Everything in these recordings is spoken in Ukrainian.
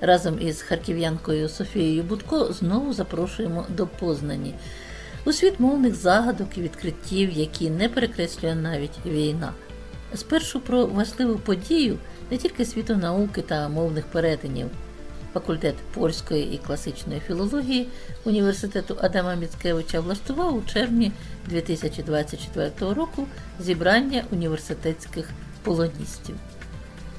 Разом із харків'янкою Софією Будко знову запрошуємо до Познані у світ мовних загадок і відкриттів, які не перекреслює навіть війна. Спершу про важливу подію не тільки світу науки та мовних перетинів. Факультет польської і класичної філології університету Адама Міцкевича влаштував у червні 2024 року зібрання університетських полоністів.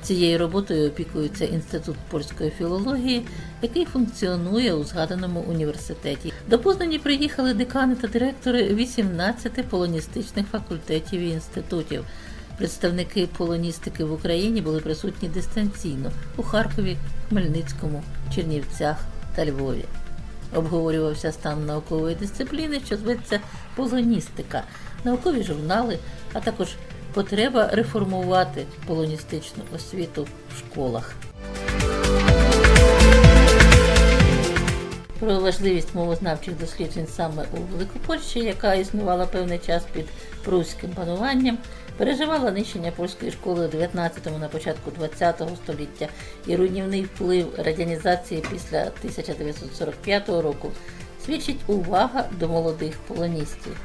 Цією роботою опікується Інститут польської філології, який функціонує у згаданому університеті. До Познані приїхали декани та директори 18 полоністичних факультетів і інститутів. Представники полоністики в Україні були присутні дистанційно у Харкові, Хмельницькому, Чернівцях та Львові. Обговорювався стан наукової дисципліни, що зветься полоністика, наукові журнали, а також потреба реформувати полоністичну освіту в школах. Про важливість мовознавчих досліджень саме у Великопольщі, яка існувала певний час під пруським пануванням, переживала нищення польської школи у 19-му на початку 20-го століття і руйнівний вплив радянізації після 1945 року свідчить увага до молодих полоністів.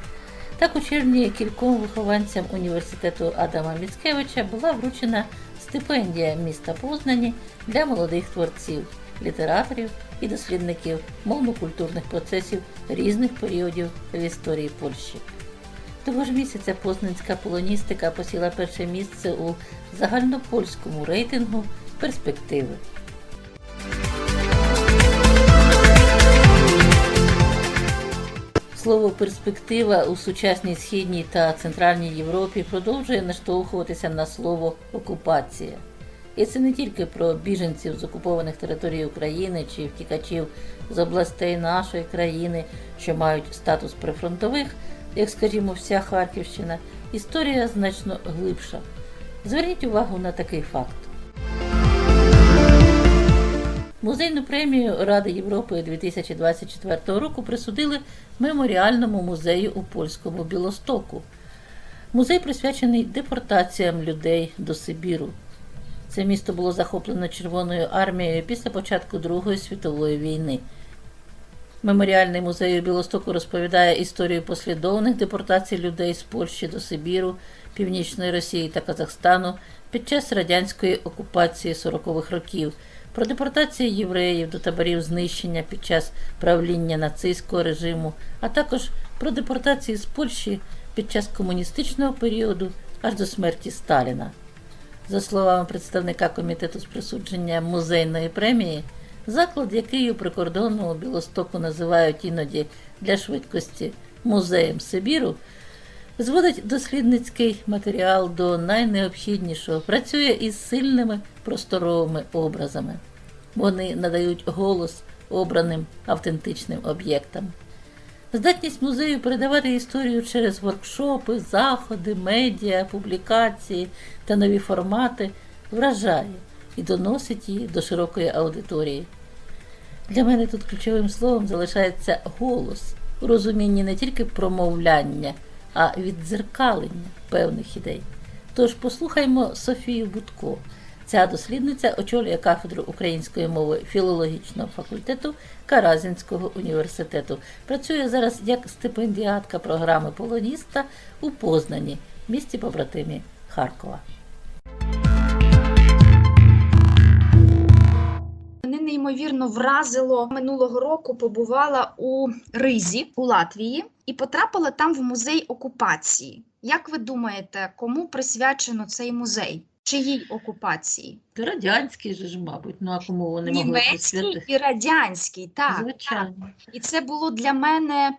Так у червні кільком вихованцям університету Адама Міцкевича була вручена стипендія міста Познані для молодих творців, літераторів і дослідників мовно-культурних процесів різних періодів в історії Польщі. Того ж місяця познанська полоністика посіла перше місце у загальнопольському рейтингу перспективи. Слово перспектива у сучасній східній та центральній Європі продовжує наштовхуватися на слово окупація. І це не тільки про біженців з окупованих територій України чи втікачів з областей нашої країни, що мають статус прифронтових, як скажімо, вся Харківщина. Історія значно глибша. Зверніть увагу на такий факт. Музейну премію Ради Європи 2024 року присудили меморіальному музею у польському Білостоку. Музей присвячений депортаціям людей до Сибіру. Це місто було захоплено Червоною армією після початку Другої світової війни. Меморіальний музей у Білостоку розповідає історію послідовних депортацій людей з Польщі до Сибіру, Північної Росії та Казахстану під час радянської окупації 40-х років, про депортації євреїв до таборів знищення під час правління нацистського режиму, а також про депортації з Польщі під час комуністичного періоду аж до смерті Сталіна. За словами представника комітету з присудження музейної премії, заклад, який у прикордонному Білостоку називають іноді для швидкості музеєм Сибіру, зводить дослідницький матеріал до найнеобхіднішого, працює із сильними просторовими образами. Вони надають голос обраним автентичним об'єктам. Здатність музею передавати історію через воркшопи, заходи, медіа, публікації та нові формати вражає і доносить її до широкої аудиторії. Для мене тут ключовим словом залишається голос у розумінні не тільки промовляння, а віддзеркалення певних ідей. Тож послухаймо Софію Будко. Ця дослідниця очолює кафедру української мови філологічного факультету Каразінського університету. Працює зараз як стипендіатка програми Полоніста у Познані, місті побратимі Харкова. Мене неймовірно вразило минулого року. Побувала у Ризі у Латвії і потрапила там в музей окупації. Як ви думаєте, кому присвячено цей музей? Чиїй окупації? Радянський же ж, мабуть, ну а кому вони могли Німецький і радянський, так. Звичайно. І це було для мене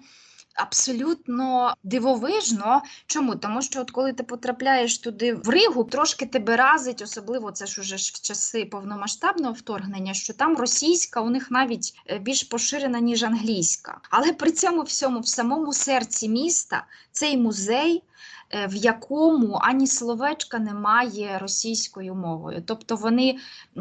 абсолютно дивовижно. Чому? Тому що от коли ти потрапляєш туди в Ригу, трошки тебе разить, особливо це ж уже ж в часи повномасштабного вторгнення, що там російська у них навіть е, більш поширена, ніж англійська. Але при цьому всьому, в самому серці міста, цей музей. Е, В якому ані словечка немає російською мовою, тобто вони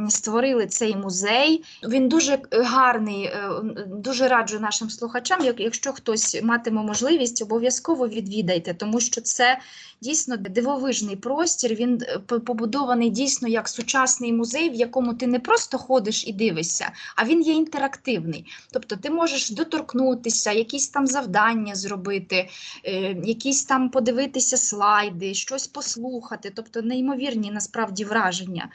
створили цей музей. Він дуже е, гарний. е, Дуже раджу нашим слухачам. Якщо хтось матиме можливість, обов'язково відвідайте, тому що це дійсно дивовижний простір. Він побудований дійсно як сучасний музей, в якому ти не просто ходиш і дивишся, а він є інтерактивний. Тобто ти можеш доторкнутися, якісь там завдання зробити, якісь там подивитися слайди, щось послухати, тобто неймовірні насправді враження.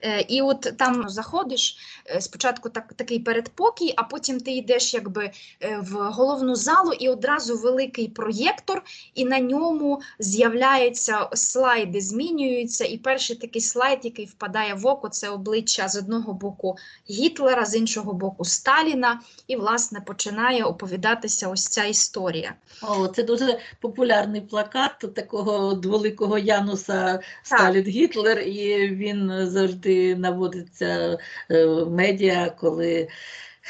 Е, І от там заходиш е, спочатку так, такий передпокій, а потім ти йдеш якби е, в головну залу, і одразу великий проєктор, і на ньому з'являються слайди, змінюються. І перший такий слайд, який впадає в око, це обличчя з одного боку Гітлера, з іншого боку Сталіна, і власне починає оповідатися ось ця історія. О, це дуже популярний плакат такого дволикого Януса Сталін Гітлер, і він завжди наводиться е, в медіа, коли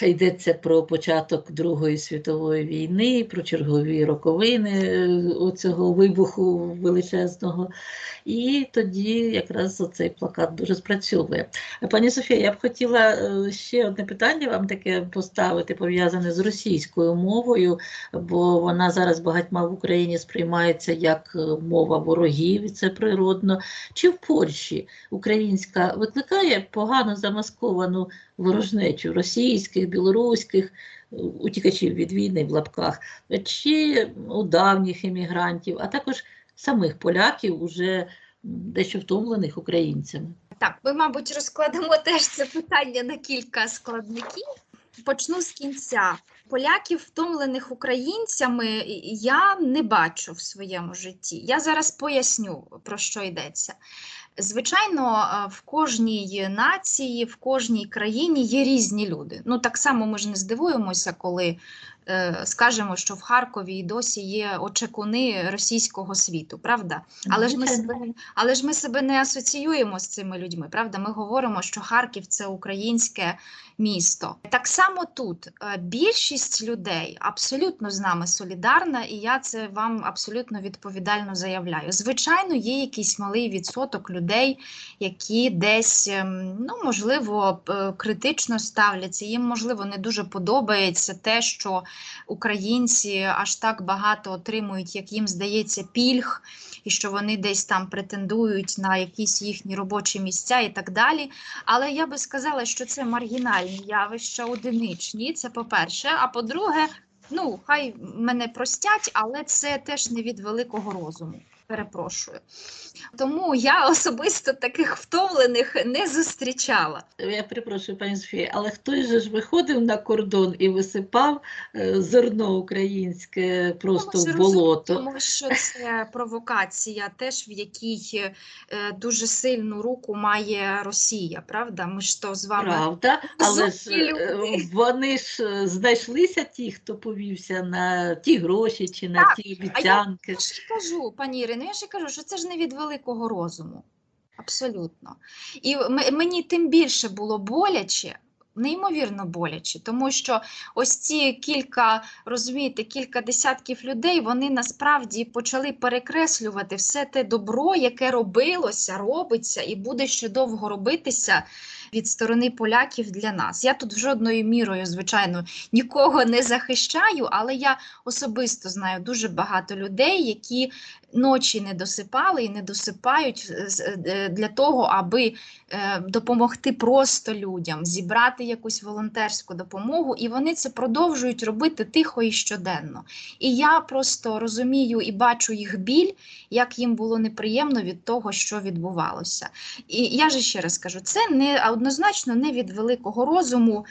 йдеться про початок Другої світової війни, про чергові роковини е, оцього вибуху величезного. І тоді якраз цей плакат дуже спрацьовує. Пані Софія, я б хотіла е, ще одне питання вам таке поставити, пов'язане з російською мовою бо вона зараз багатьма в Україні сприймається як е, мова ворогів, і це природно. Чи в Польщі українська викликає погано замасковану ворожнечу російських, білоруських е, утікачів від війни в лапках, чи у давніх емігрантів, а також самих поляків, уже дещо втомлених українцями? Так, ми, мабуть, розкладемо теж це питання на кілька складників. Почну з кінця. Поляків, втомлених українцями, я не бачу в своєму житті. Я зараз поясню, про що йдеться. Звичайно, е, в кожній нації, в кожній країні є різні люди. Ну так само ми ж не здивуємося, коли скажемо, що в Харкові і досі є очекуни російського світу, правда? Але ж ми себе, але ж ми себе не асоціюємо з цими людьми, правда? Ми говоримо, що Харків це українське місто. Так само тут е, більшість людей абсолютно з нами солідарна, і я це вам абсолютно відповідально заявляю. Звичайно, є якийсь малий відсоток людей, які десь, ем, ну можливо, критично ставляться. Їм можливо не дуже подобається те, що українці аж так багато отримують, як їм здається, пільг, і що вони десь там претендують на якісь їхні робочі місця і так далі. Але я би сказала, що це маргінальні явища, одиничні. Це по-перше. А по-друге, ну хай мене простять, але це теж не від великого розуму. Перепрошую. Тому я особисто таких втомлених не зустрічала. Я перепрошую, пані Софія, але хтось же ж виходив на кордон і висипав е, зерно українське просто Ну, в болото. розуміємо, що це провокація, теж в якій е, дуже сильну руку має Росія, правда? Ми ж то з вами Правда, але ж е, вони ж знайшлися ті, хто повівся на ті гроші чи на Так, ті а я- обіцянки. Я ж кажу, пані Ірино, я ж кажу, що це ж не від великого розуму. Абсолютно. І мені тим більше було боляче, неймовірно боляче, тому що ось ці кілька, розумієте, кілька десятків людей, вони насправді почали перекреслювати все те добро, яке робилося, робиться і буде ще довго робитися від сторони поляків для нас. Я тут жодною мірою, звичайно, нікого не захищаю, але я особисто знаю дуже багато людей, які ночі не досипали і не досипають е, з- е, для того, аби е, допомогти просто людям, зібрати якусь волонтерську допомогу, і вони це продовжують робити тихо і щоденно. І я просто розумію і бачу їх біль, як їм було неприємно від того, що відбувалося. І я ж ще раз кажу, це не однозначно не від великого розуму,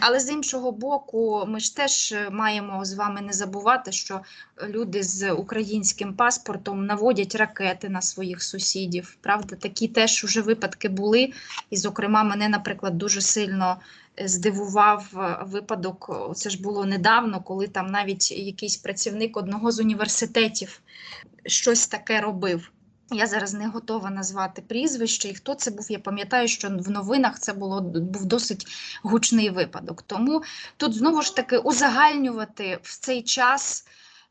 але з іншого боку, ми ж теж е, маємо з вами не забувати, що люди з українським паспортом. наводять ракети на своїх сусідів. Правда, такі теж уже випадки були. І, зокрема, мене, наприклад, дуже сильно е, здивував е, випадок. Це ж було недавно, коли там навіть якийсь працівник одного з університетів щось таке робив. Я зараз не готова назвати прізвище, і хто це був. Я пам'ятаю, що в новинах це було був досить гучний випадок. Тому тут знову ж таки узагальнювати в цей час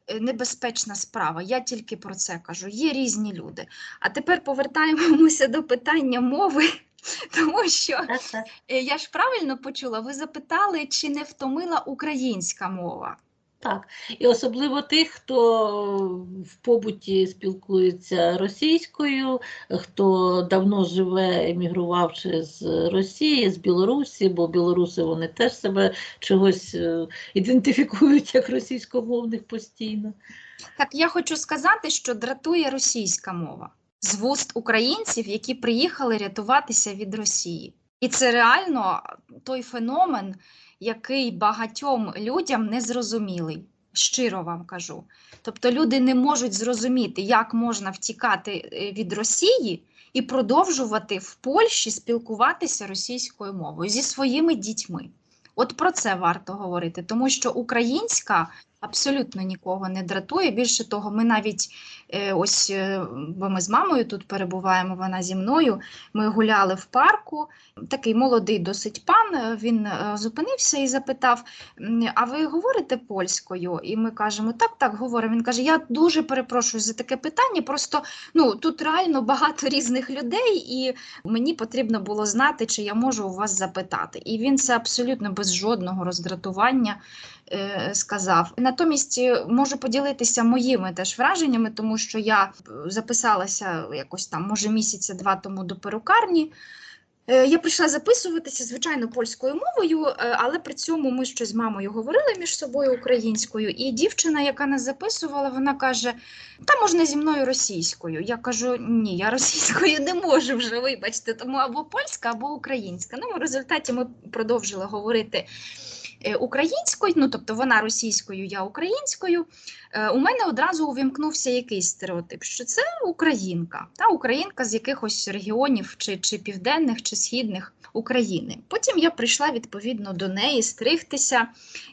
е, небезпечна справа. Я тільки про це кажу. Є різні люди. А тепер повертаємося до питання мови, тому що е, я ж правильно почула, ви запитали, чи не втомила українська мова. Так, і особливо тих, хто в побуті спілкується російською, хто давно живе, емігрувавши з Росії, з Білорусі, бо білоруси вони теж себе чогось е, ідентифікують як російськомовних постійно. Так я хочу сказати, що дратує російська мова з вуст українців, які приїхали рятуватися від Росії. І це реально той феномен, який багатьом людям не зрозумілий. Щиро вам кажу. Тобто люди не можуть зрозуміти, як можна втікати е, від Росії і продовжувати в Польщі спілкуватися російською мовою зі своїми дітьми. От про це варто говорити, тому що українська абсолютно нікого не дратує. Більше того, ми навіть е, ось, е, бо ми з мамою тут перебуваємо, вона зі мною. Ми гуляли в парку. Такий молодий досить пан. е, Він зупинився і запитав: А ви говорите польською? І ми кажемо, так, так, говоримо. Він каже: Я дуже перепрошую за таке питання. Просто ну тут реально багато різних людей, і мені потрібно було знати, чи я можу у вас запитати. І він це абсолютно без жодного роздратування сказав. Натомість е, можу поділитися моїми теж враженнями, тому що я е, записалася якось там, може, місяця два тому до перукарні. Е, Я прийшла записуватися, звичайно, польською мовою, е, але при цьому ми щось з мамою говорили між собою українською. І дівчина, яка нас записувала, вона каже: Та можна зі мною російською. Я кажу: ні, я російською не можу вже, вибачте, тому або польська, або українська. Ну, в результаті ми продовжили говорити е, українською, ну тобто вона російською, я українською. Е, У мене одразу увімкнувся якийсь стереотип, що це українка, та українка з якихось регіонів, чи, чи південних, чи східних України. Потім я прийшла відповідно до неї стригтися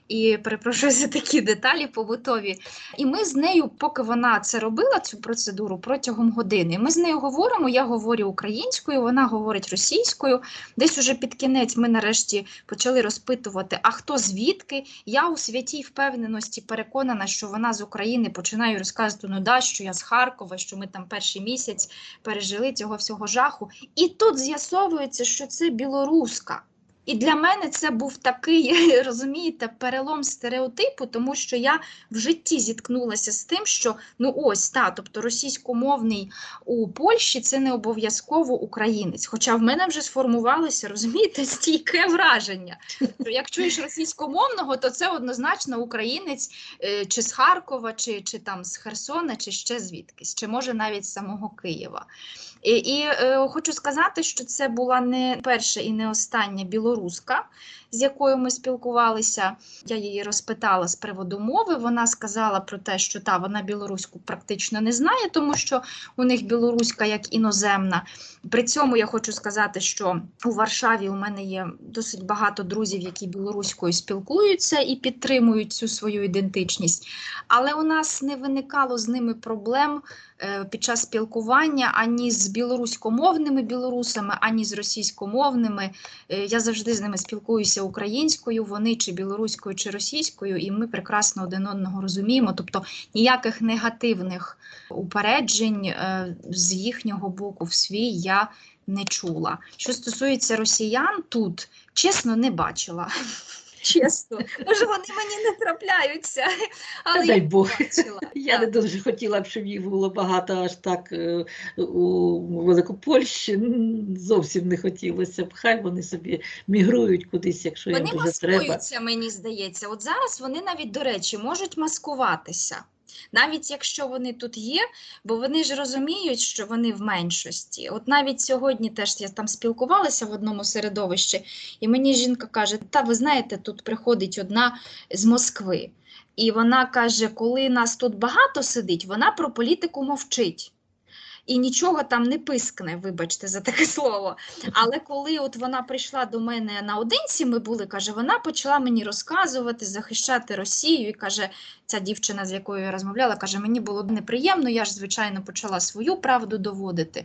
і перепрошую за такі деталі побутові. І ми з нею, поки вона це робила, цю процедуру протягом години. Ми з нею говоримо. Я говорю українською, вона говорить російською. Десь уже під кінець ми нарешті почали розпитувати, а хто звідки. Я у святій впевненості переконана, що вона з України починаю розказувати, ну да, що я з Харкова, що ми там перший місяць пережили цього всього жаху. І тут з'ясовується, що це білоруска. І для мене це був такий, розумієте, перелом стереотипу, тому що я в житті зіткнулася з тим, що ну ось та, тобто російськомовний у Польщі це не обов'язково українець. Хоча в мене вже сформувалося, розумієте, стійке враження. Що як чуєш російськомовного, то це однозначно українець е, чи з Харкова, чи, чи там з Херсона, чи ще звідкись, чи може навіть з самого Києва. І, і е, хочу сказати, що це була не перша і не остання білоруска, з якою ми спілкувалися. Я її розпитала з приводу мови. Вона сказала про те, що та вона білоруську практично не знає, тому що у них білоруська як іноземна. При цьому я хочу сказати, що у Варшаві у мене є досить багато друзів, які білоруською спілкуються і підтримують цю свою ідентичність. Але у нас не виникало з ними проблем е, під час спілкування ані з білоруськомовними білорусами, ані з російськомовними. Е, Я завжди з ними спілкуюся українською, вони чи білоруською, чи російською, і ми прекрасно один одного розуміємо. Тобто ніяких негативних упереджень е, з їхнього боку в свій я не чула. Що стосується росіян, тут чесно не бачила. Чесно, може вони мені не трапляються, але Та дай я Бог. бачила. Я не дуже хотіла б, щоб їх було багато аж так е, у Великопольщі. Зовсім не хотілося б. Хай вони собі мігрують кудись, якщо їм Вони дуже треба. маскуються, мені здається. От зараз вони навіть, до речі, можуть маскуватися. Навіть якщо вони тут є, бо вони ж розуміють, що вони в меншості. От навіть сьогодні теж я там спілкувалася в одному середовищі, і мені жінка каже: Та ви знаєте, тут приходить одна з Москви. І вона каже, коли нас тут багато сидить, вона про політику мовчить. І нічого там не пискне, вибачте за таке слово. Але коли от вона прийшла до мене наодинці, ми були, каже, вона почала мені розказувати, захищати Росію. І каже, ця дівчина, з якою я розмовляла, каже, мені було неприємно, я ж, звичайно, почала свою правду доводити.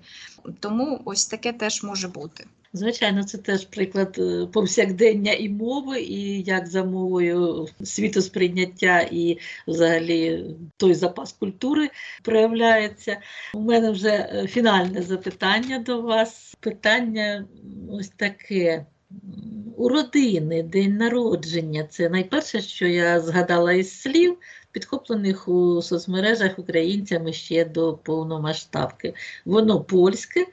Тому ось таке теж може бути. Звичайно, це теж приклад е, повсякдення і мови, і як за мовою світосприйняття і взагалі той запас культури проявляється. У мене вже е, фінальне запитання до вас. Питання ось таке. У родини день народження це найперше, що я згадала із слів, підхоплених у соцмережах українцями ще до повномасштабки. Воно польське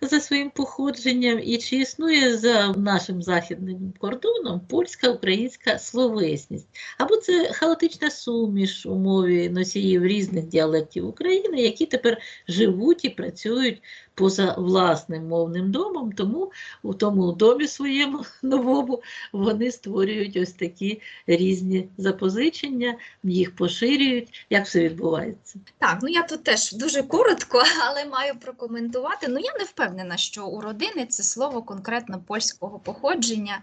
за своїм походженням, і чи існує за нашим західним кордоном польська українська словесність, або це хаотична суміш у мові носіїв різних діалектів України, які тепер живуть і працюють поза власним мовним домом, тому у тому домі своєму новому вони створюють ось такі різні запозичення, їх поширюють. Як все відбувається? Так, ну я тут теж дуже коротко, але маю прокоментувати. Ну я не впевнена, що у родини це слово конкретно польського походження.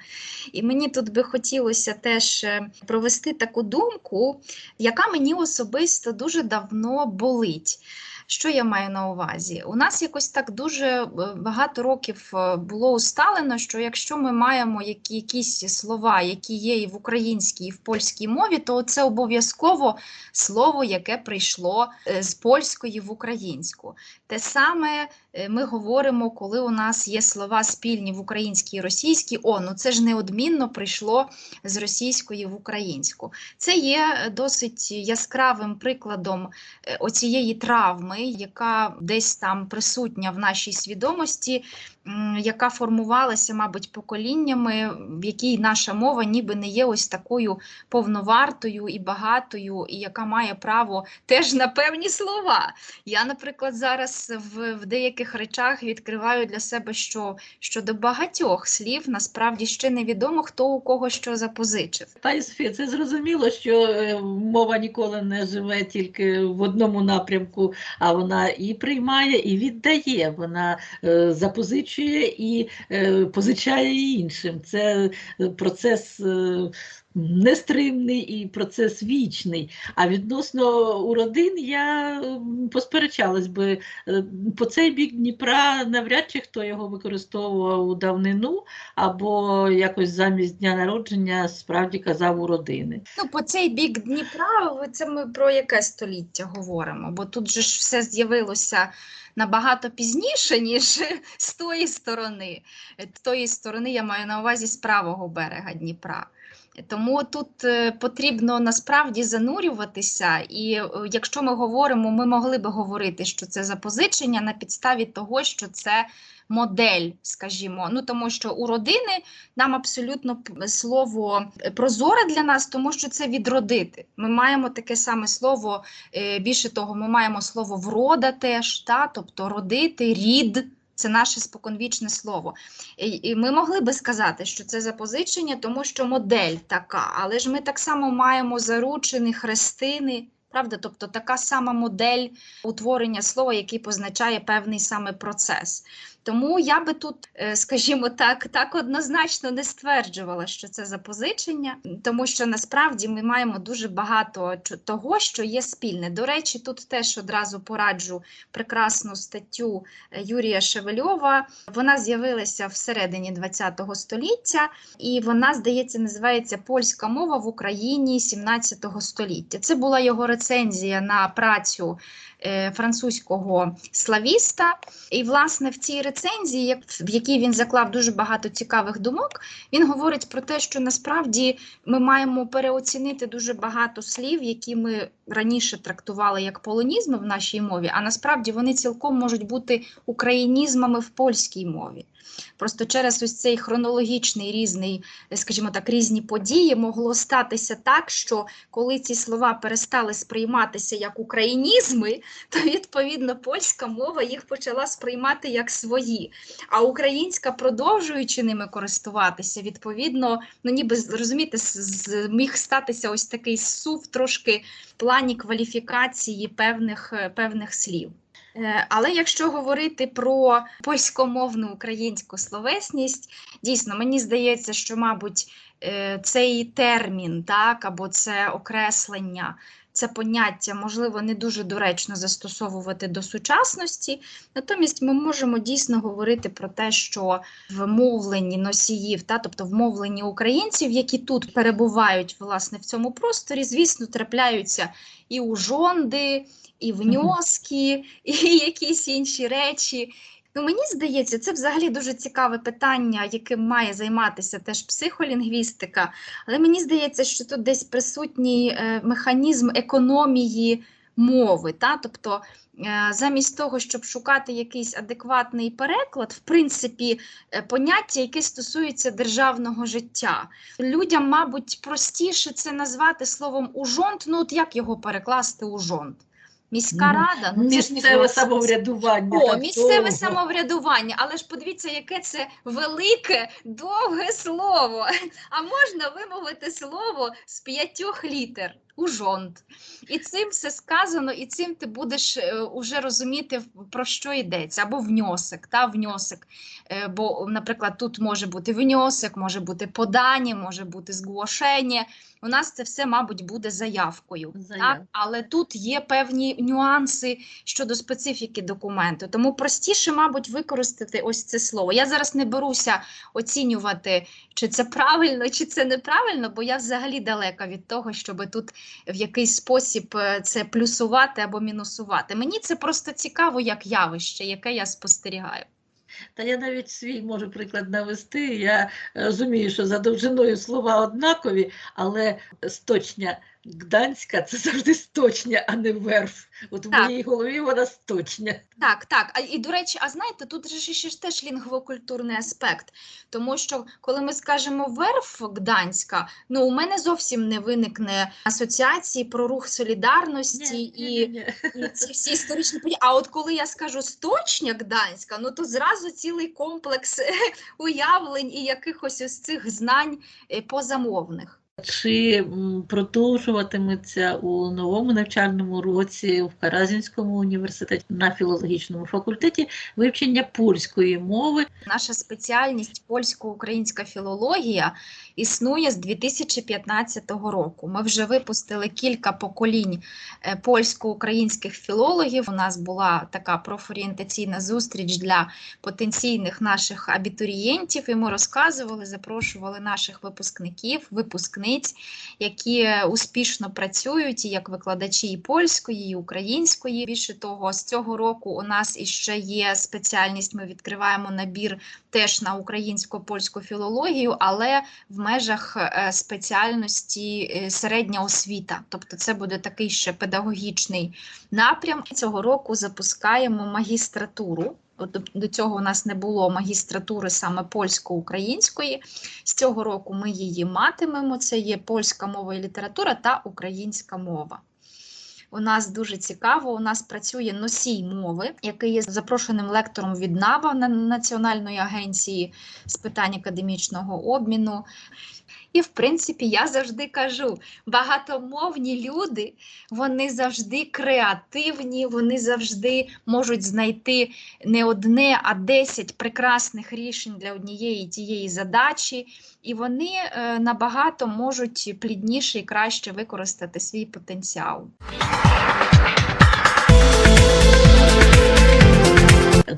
І мені тут би хотілося теж е, провести таку думку, яка мені особисто дуже давно болить. Що я маю на увазі? У нас якось так дуже е, багато років е, було усталено, що якщо ми маємо які, якісь слова, які є і в українській, і в польській мові, то це обов'язково слово, яке прийшло е, з польської в українську. Те саме ми говоримо, коли у нас є слова спільні в українській і російській. О, ну це ж неодмінно прийшло з російської в українську. Це є е, досить яскравим прикладом е, оцієї травми, яка десь там присутня в нашій свідомості, яка формувалася, мабуть, поколіннями, в якій наша мова ніби не є ось такою повновартою і багатою, і яка має право теж на певні слова. Я, наприклад, зараз в, в деяких речах відкриваю для себе, що щодо багатьох слів насправді ще невідомо, хто у кого що запозичив. Пані Софія, це зрозуміло, що е, мова ніколи не живе тільки в одному напрямку, а вона і приймає, і віддає. Вона е, запозичує і е, позичає іншим. Це е, процес. е, Нестримний і процес вічний. А відносно у родин я посперечалась би е, по цей бік Дніпра навряд чи хто його використовував у давнину, або якось замість дня народження справді казав у родини. Ну, по цей бік Дніпра, це ми про яке століття говоримо? Бо тут же ж все з'явилося набагато пізніше, ніж з тої сторони. З тої сторони я маю на увазі з правого берега Дніпра. Тому тут е, потрібно насправді занурюватися, і е, якщо ми говоримо, ми могли би говорити, що це запозичення на підставі того, що це модель, скажімо. Ну тому що у родини нам абсолютно слово е, прозоре для нас, тому що це відродити. Ми маємо таке саме слово. Більше того, ми маємо слово врода теж, та, тобто родити, рід. Це наше споконвічне слово. І, ми могли би сказати, що це запозичення, тому що модель така, але ж ми так само маємо заручені хрестини. Правда, тобто така сама модель утворення слова, який позначає певний саме процес. Тому я би тут, е, скажімо так, так однозначно не стверджувала, що це запозичення, тому що насправді ми маємо дуже багато того, що є спільне. До речі, тут теж одразу пораджу прекрасну статтю е, Юрія Шевельова. Вона з'явилася всередині ХХ століття, і вона, здається, називається Польська мова в Україні 17 століття. Це була його рецензія на працю французького славіста. І, власне, в цій рецензії, в якій він заклав дуже багато цікавих думок, він говорить про те, що насправді ми маємо переоцінити дуже багато слів, які ми раніше трактували як полонізми в нашій мові, а насправді вони цілком можуть бути українізмами в польській мові. Просто через ось цей хронологічний різний, скажімо так, різні події могло статися так, що коли ці слова перестали сприйматися як українізми, то відповідно польська мова їх почала сприймати як свої. А українська, продовжуючи ними користуватися, відповідно, ну ніби розумієте, міг статися ось такий сув трошки в плані кваліфікації певних, е, певних слів. Е, Але якщо говорити про польськомовну українську словесність, дійсно мені здається, що, мабуть, е, цей термін, так, або це окреслення, це поняття можливо не дуже доречно застосовувати до сучасності. Натомість ми можемо дійсно говорити про те, що в мовленні носіїв, та тобто в мовленні українців, які тут перебувають власне в цьому просторі, звісно, трапляються і ужонди, і вньоски, і якісь інші речі. Ну, мені здається, це взагалі дуже цікаве питання, яким має займатися теж психолінгвістика. Але мені здається, що тут десь присутній е, механізм економії мови. Та? Тобто, е, замість того, щоб шукати якийсь адекватний переклад, в принципі, е, поняття, яке стосується державного життя. Людям, мабуть, простіше це назвати словом ужонт. Ну, от як його перекласти ужонт? Міська Ну, рада, ну це Місцеве самоврядування. О, місцеве самоврядування, але ж подивіться, яке це велике, довге слово. А можна вимовити слово з п'ятьох літер ужонт. І цим все сказано, і цим ти будеш е, уже розуміти, про що йдеться. Або вньосик, та вньосик. Е, бо, наприклад, тут може бути вньосик, може бути подання, може бути зголошення. У нас це все, мабуть, буде заявкою. Так? Але тут є певні нюанси щодо специфіки документу. Тому простіше, мабуть, використати ось це слово. Я зараз не беруся оцінювати, чи це правильно, чи це неправильно, бо я взагалі далека від того, щоб тут в якийсь спосіб е, це плюсувати або мінусувати. Мені це просто цікаво як явище, яке я спостерігаю. Та я навіть свій можу приклад навести. Я розумію, що за довжиною слова однакові, але сточня Гданська це завжди сточня, а не верф. От в Так. моїй голові вона сточня. Так, так. А і до речі, а знаєте, тут же ще ж теж лінгвокультурний аспект, тому що коли ми скажемо верф Гданська, ну у мене зовсім не виникне асоціації про рух солідарності і. ні. І ці всі історичні події. А от коли я скажу сточня Гданська, ну то зразу цілий комплекс уявлень і якихось ось цих знань е, позамовних. Чи продовжуватиметься у новому навчальному році в Каразінському університеті на філологічному факультеті вивчення польської мови? Наша спеціальність польсько-українська філологія існує з 2015 року. Ми вже випустили кілька поколінь е, польсько-українських філологів. У нас була така профорієнтаційна зустріч для потенційних наших абітурієнтів, і ми розказували, запрошували наших випускників, випускниць, які е, успішно працюють і як викладачі і польської, і української. Більше того, з цього року у нас іще є спеціальність. Ми відкриваємо набір теж на українсько-польську філологію, але в межах е, спеціальності е, середня освіта. Тобто, це буде такий ще педагогічний напрям. Цього року запускаємо магістратуру. До- До цього у нас не було магістратури саме польсько-української. З цього року ми її матимемо. Це є польська мова і література та українська мова. У нас дуже цікаво. У нас працює носій мови, який є запрошеним лектором від НАБА Національної агенції з питань академічного обміну. І, в принципі, я завжди кажу: багатомовні люди, вони завжди креативні, вони завжди можуть знайти не одне, а десять прекрасних рішень для однієї тієї задачі, і вони е, набагато можуть плідніше і краще використати свій потенціал.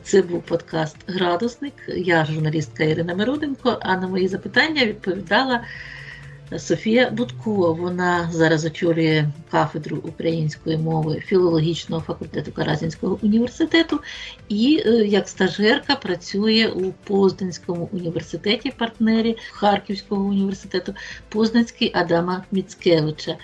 Це був подкаст Градусник. Я журналістка Ірина Мироденко, а на мої запитання відповідала Софія Будко. Вона зараз очолює кафедру української мови філологічного факультету Каразінського університету і е, як стажерка працює у Познанському університеті, партнері Харківського університету Познанський Адама Міцкевича.